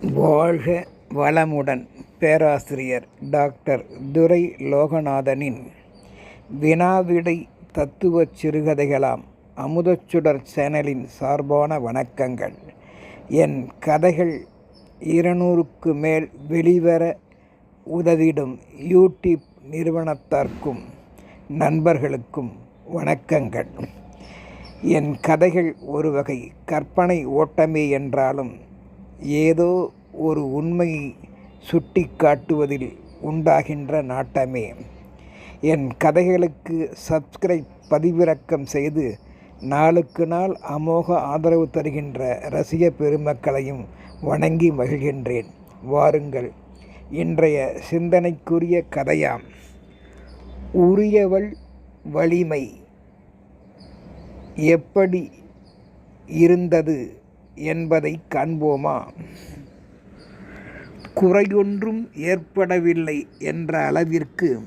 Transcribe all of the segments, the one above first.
வாழ்க வளமுடன் பேராசிரியர் டாக்டர் துரை லோகநாதனின் வினாவிடை தத்துவச் சிறுகதைகளாம் அமுதச்சுடர் சேனலின் சார்பான வணக்கங்கள். என் கதைகள் இருநூறுக்கு மேல் வெளிவர உதவிடும் யூடியூப் நிறுவனத்தார்க்கும் நண்பர்களுக்கும் வணக்கங்கள். என் கதைகள் ஒரு வகை கற்பனை ஓட்டமே என்றாலும் ஏதோ ஒரு உண்மையை சுட்டி காட்டுவதில் உண்டாகின்ற நாட்டமே. என் கதைகளுக்கு சப்ஸ்கிரைப் பதிவிறக்கம் செய்து நாளுக்கு நாள் அமோக ஆதரவு தருகின்ற ரசிக பெருமக்களையும் வணங்கி மகிழ்கின்றேன். வாருங்கள் இன்றைய சிந்தனைக்குரிய கதையாம். உரியவள் வலிமை எப்படி இருந்தது? என்பதை காண்போமா? குறையொன்றும் ஏற்படவில்லை என்ற அளவிற்கு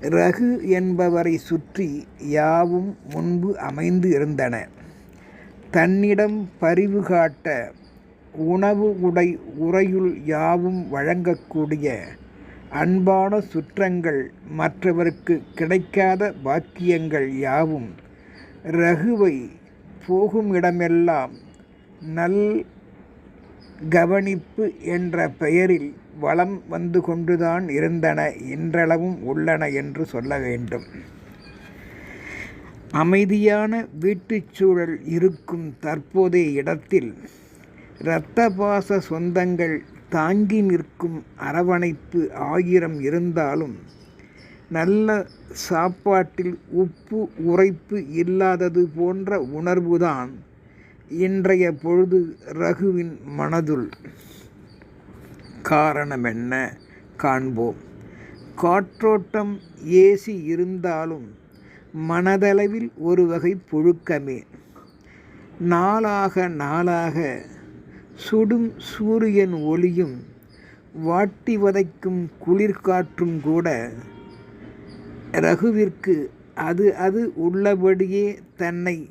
ரகு என்பவரை சுற்றி யாவும் முன்பு அமைந்து இருந்தன. தன்னிடம் பரிவு காட்ட உணவு உடை உறையுள் யாவும் வழங்கக்கூடிய அன்பான சுற்றங்கள் மற்றவருக்கு கிடைக்காத பாக்கியங்கள் யாவும் ரகுவை போகும் இடமெல்லாம் நல் கவனிப்பு என்ற பெயரில் வளம் வந்து கொண்டுதான் இருந்தன இன்றளவும் உள்ளன என்று சொல்ல வேண்டும். அமைதியான வீட்டுச் சூழல் இருக்கும் தற்போதைய இடத்தில் இரத்தபாச சொந்தங்கள் தாங்கி நிற்கும் அரவணைப்பு ஆயிரம் இருந்தாலும் நல்ல சாப்பாட்டில் உப்பு உரைப்பு இல்லாதது போன்ற உணர்வுதான் இன்றைய பொழுது ரகுவின் மனதுள் காரணமென்ன காண்போம். காற்றோட்டம் ஏசி இருந்தாலும் மனதளவில் ஒரு வகை புழுக்கமே. நாளாக நாளாக சுடும் சூரியன் ஒளியும் வாட்டி வதைக்கும் குளிர்காற்றும் கூட ரகுவிற்கு அது அது உள்ளபடியே தன்னை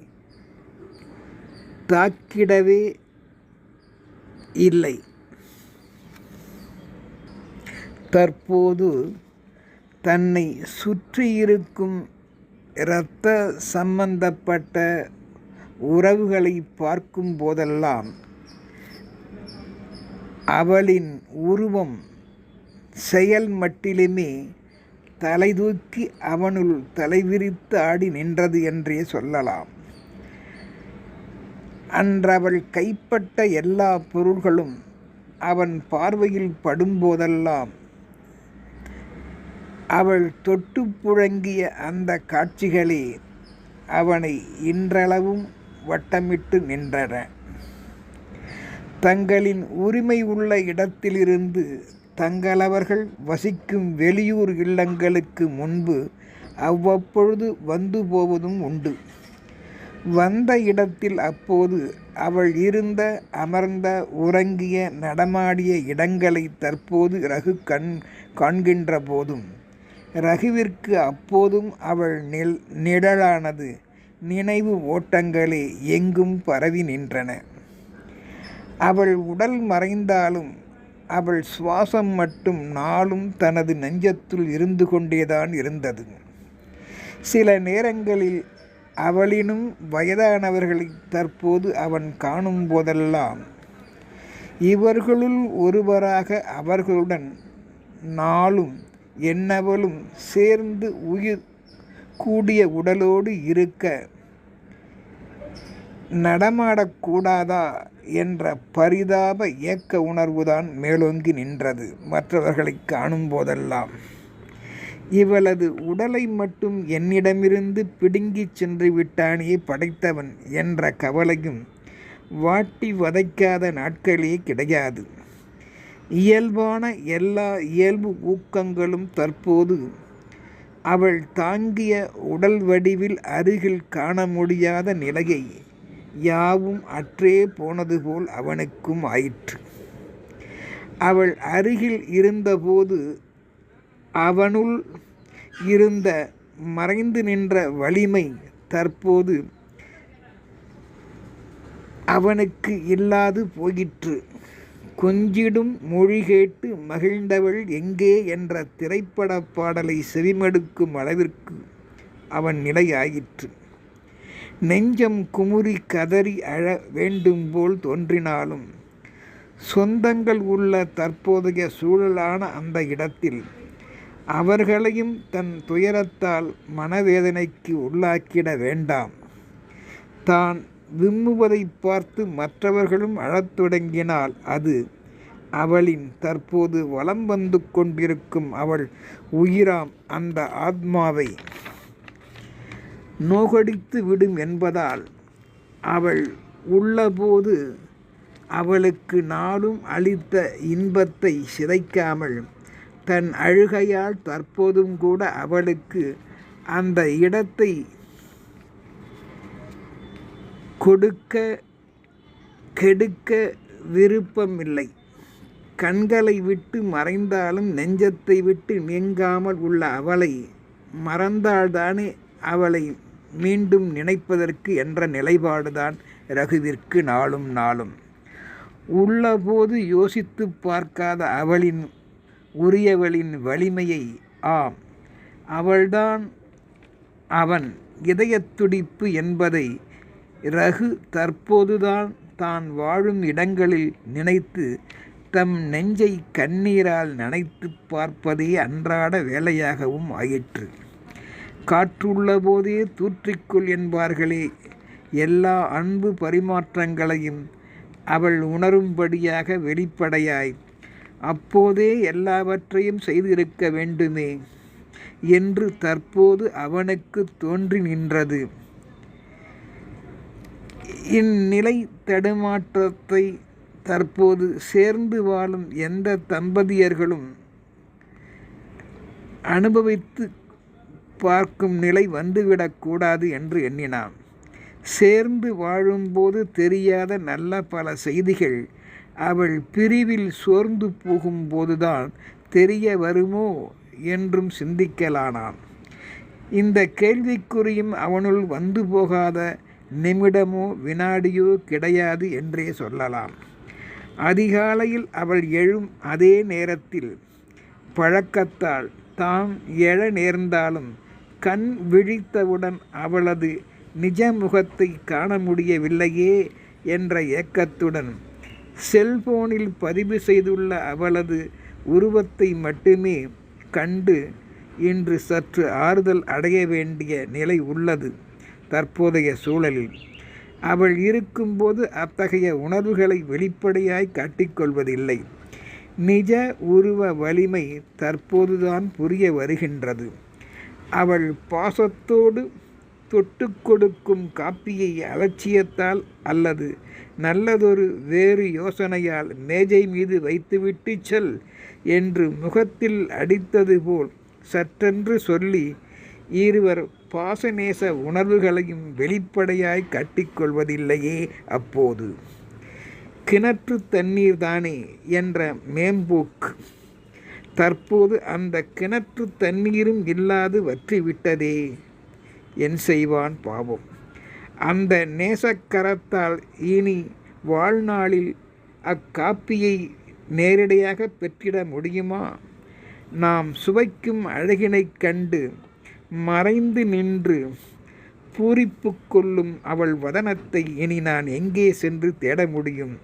தாக்கிடவே இல்லை. தற்போது தன்னை சுற்றியிருக்கும் இரத்த சம்பந்தப்பட்ட உறவுகளை பார்க்கும் போதெல்லாம் அவளின் உருவம் செயல் மட்டிலுமே தலைதூக்கி அவனுள் தலைவிரித்து ஆடி நின்றது என்றே சொல்லலாம். அன்றவள் கைப்பட்ட எல்லா பொருள்களும் அவன் பார்வையில் படும்போதெல்லாம் அவள் தொட்டு புழங்கிய அந்த காட்சிகளே அவனை இன்றளவும் வட்டமிட்டு நின்றன. தங்களின் உரிமை உள்ள இடத்திலிருந்து தங்களவர்கள் வசிக்கும் வெளியூர் இல்லங்களுக்கு முன்பு அவ்வப்பொழுது வந்து போவதும் உண்டு. வந்த இடத்தில் அப்போது அவள் இருந்த அமர்ந்த உறங்கிய நடமாடிய இடங்களை தற்போது ரகு கண் காண்கின்ற போதும். ரகுவிற்கு அப்போதும் அவள் நில் நிழலானது. நினைவு ஓட்டங்களே எங்கும் பரவி நின்றன. அவள் உடல் மறைந்தாலும் அவள் சுவாசம் மட்டும் நாளும் தனது நெஞ்சத்துள் இருந்து கொண்டேதான் இருந்தது. சில நேரங்களில் அவளினும் வயதானவர்களை தற்போது அவன் காணும் போதெல்லாம் இவர்களுள் ஒருவராக அவர்களுடன் நாளும் என்னவளும் சேர்ந்து உயிர் கூடிய உடலோடு இருக்க நடமாடக்கூடாதா என்ற பரிதாப ஏக்க உணர்வுதான் மேலோங்கி நின்றது மற்றவர்களை காணும் போதெல்லாம். இவளது உடலை மட்டும் என்னிடமிருந்து பிடுங்கிச் சென்று விட்டானே படைத்தவன் என்ற கவலையும் வாட்டி வதைக்காத நாட்களே கிடையாது. இயல்பான எல்லா இயல்பு ஊக்கங்களும் தற்போது அவள் தாங்கிய உடல் வடிவில் அருகில் காண முடியாத நிலையை யாவும் அற்றே போனது போல் அவனுக்கும் ஆயிற்று. அவள் அருகில் இருந்தபோது அவனுள் இருந்த மறைந்து நின்ற வலிமை தற்போது அவனுக்கு இல்லாது போயிற்று. கொஞ்சிடும் மொழி கேட்டு மகிழ்ந்தவள் எங்கே என்ற திரைப்படப் பாடலை செவிமடுக்கும் அளவிற்கு அவன் நிலையாயிற்று. நெஞ்சம் குமுறி கதறி அழ வேண்டும் போல் தோன்றினாலும் சொந்தங்கள் உள்ள தற்போதைய சூழலான அந்த இடத்தில் அவர்களையும் தன் துயரத்தால் மனவேதனைக்கு உள்ளாக்கிட வேண்டாம். தான் விம்முவதை பார்த்து மற்றவர்களும் அழத் தொடங்கினால் அது அவளின் தற்போது வலம் வந்து கொண்டிருக்கும் அவள் உயிராம் அந்த ஆத்மாவை. நோகடித்து விடும் என்பதால் அவள் உள்ளபோது அவளுக்கு நாளும் அளித்த இன்பத்தை சிதைக்காமல் தன் அழுகையால் தற்போதும் கூட அவளுக்கு அந்த இடத்தை கொடுக்க கெடுக்க விருப்பமில்லை. கண்களை விட்டு மறைந்தாலும் நெஞ்சத்தை விட்டு நீங்காமல் உள்ள அவளை மறந்தால்தானே அவளை மீண்டும் நினைப்பதற்கு என்ற நிலைப்பாடுதான் ரகுவிற்கு நாளும் நாளும். உள்ளபோது யோசித்து பார்க்காத அவளின் உரியவளின் வலிமையை ஆம். அவள்தான் அவன் இதயத்துடிப்பு என்பதை ரகு தற்போதுதான் தான் வாழும் இடங்களில் நினைத்து தம் நெஞ்சை கண்ணீரால் நனைத்து பார்ப்பதே அன்றாட வேலையாகவும் ஆயிற்று. காற்றுள்ள போதே தூற்றிக்குள் என்பார்களே எல்லா அன்பு பரிமாற்றங்களையும் அவள் உணரும்படியாக வெளிப்படையாய் அப்போதே எல்லாவற்றையும் செய்திருக்க வேண்டுமே என்று தற்போது அவனுக்கு தோன்றி நின்றது. இந்நிலை தடுமாற்றத்தை தற்போது சேர்ந்து வாழும் எந்த தம்பதியர்களும் அனுபவித்து பார்க்கும் நிலை வந்துவிடக்கூடாது என்று எண்ணினான். சேர்ந்து வாழும்போது தெரியாத நல்ல பல செய்திகள் அவள் பிரிவில் சோர்ந்து போகும்போதுதான் தெரிய வருமோ என்றும் சிந்திக்கலானான். இந்த கேள்விக்குறியும் அவனுள் வந்து போகாத நிமிடமோ வினாடியோ கிடையாது என்றே சொல்லலாம். அதிகாலையில் அவள் எழும் அதே நேரத்தில் பழக்கத்தால் தாம் எழ நேர்ந்தாலும் கண் விழித்தவுடன் அவளது நிஜ முகத்தை காண முடியவில்லையே என்ற ஏக்கத்துடன் செல்போனில் பதிவு செய்துள்ள அவளது உருவத்தை மட்டுமே கண்டு இன்று சற்று ஆறுதல் அடைய வேண்டிய நிலை உள்ளது தற்போதைய சூழலில். அவள் இருக்கும்போது அத்தகைய உணர்வுகளை வெளிப்படையாய் காட்டிக்கொள்வதில்லை. நிஜ உருவ வலிமை தற்போதுதான் புரிய வருகின்றது. அவள் பாசத்தோடு தொட்டு கொடுக்கும் காப்பியை அலட்சியத்தால் அல்லது நல்லதொரு வேறு யோசனையால் மேஜை மீது வைத்துவிட்டு செல் என்று முகத்தில் அடித்தது போல் சற்றென்று சொல்லி இருவர் பாசநேச உணர்வுகளையும் வெளிப்படையாய் கட்டிக்கொள்வதில்லையே அப்போது. கிணற்று தண்ணீர் தானே என்ற மேம்போக்கு. தற்போது அந்த கிணற்று தண்ணீரும் இல்லாது வற்றிவிட்டதே. என் செய்வான் பாவம். அந்த நேசக்கரத்தால் இனி வாழ்நாளில் அக்காப்பியை நேரடியாக பெற்றிட முடியுமா? நாம் சுவைக்கும் அழகினைக் கண்டு மறைந்து நின்று பூரிப்பு கொள்ளும் அவள் வதனத்தை இனி நான் எங்கே சென்று தேட முடியும்?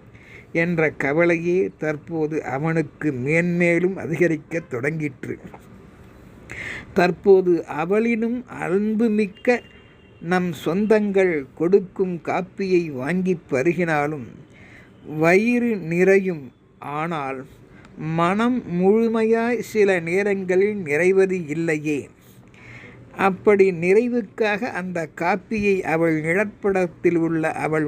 என்ற கவலையே தற்போது அவனுக்கு மேன்மேலும் அதிகரிக்கத் தொடங்கிற்று. தற்போது அவளினும் அன்புமிக்க நம் சொந்தங்கள் கொடுக்கும் காப்பியை வாங்கி பருகினாலும் வயிறு நிறையும். ஆனால் மனம் முழுமையாய் சில நேரங்களில் நிறைவது இல்லையே. அப்படி நிறைவுக்காக அந்த காப்பியை அவள் நிழற்படத்தில் உள்ள அவள்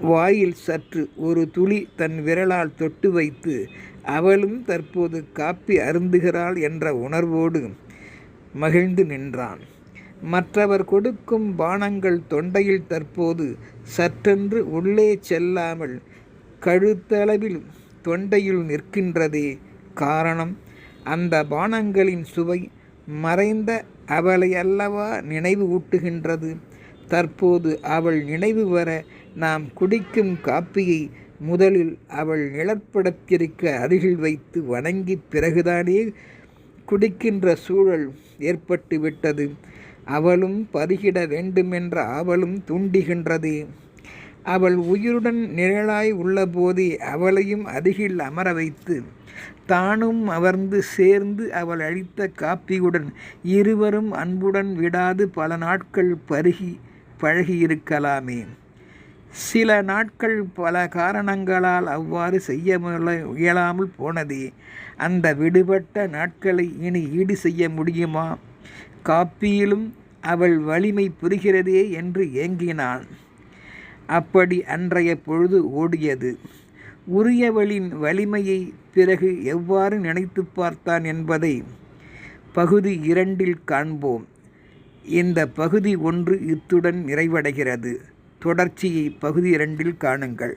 வாயில் சற்று ஒரு துளி தன் விரலால் தொட்டு வைத்து அவளும் தற்போது காப்பி அருந்துகிறாள் என்ற உணர்வோடு மகிழ்ந்து நின்றான். மற்றவர் கொடுக்கும் பானங்கள் தொண்டையில் தற்போது சற்றென்று உள்ளே செல்லாமல் கழுத்தளவில் தொண்டையில் நிற்கின்றதே காரணம். அந்த பானங்களின் சுவை மறைந்த அவளை அல்லவா நினைவு ஊட்டுகின்றது. தற்போது அவள் நினைவு வர நாம் குடிக்கும் காப்பியை முதலில் அவள் நிழற்படத்திருக்க அருகில் வைத்து வணங்கி பிறகுதானே குடிக்கின்ற சூழல் ஏற்பட்டுவிட்டது. அவளும் பருகிட வேண்டுமென்ற ஆவலும் தூண்டுகின்றது. அவள் உயிருடன் நிழலாய் உள்ளபோதே அவளையும் அருகில் அமர வைத்து தானும் அமர்ந்து சேர்ந்து அவள் அளித்த காப்பியுடன் இருவரும் அன்புடன் விடாது பல நாட்கள் பருகி பழகியிருக்கலாமே. சில நாட்கள் பல காரணங்களால் அவ்வாறு செய்ய இயலாமல் போனதே. அந்த விடுபட்ட நாட்களை இனி ஈடு செய்ய முடியுமா? காப்பியிலும் அவள் வலிமை புரிகிறதே என்று ஏங்கினான் அப்படி அன்றைய பொழுது ஓடியது. உரியவளின் வலிமையை பிறகு எவ்வாறு நினைத்து பார்த்தான் என்பதை பகுதி இரண்டில் காண்போம். இந்த பகுதி ஒன்று இத்துடன் நிறைவடைகிறது. தொடர்ச்சியை பகுதி இரண்டில் காணுங்கள்.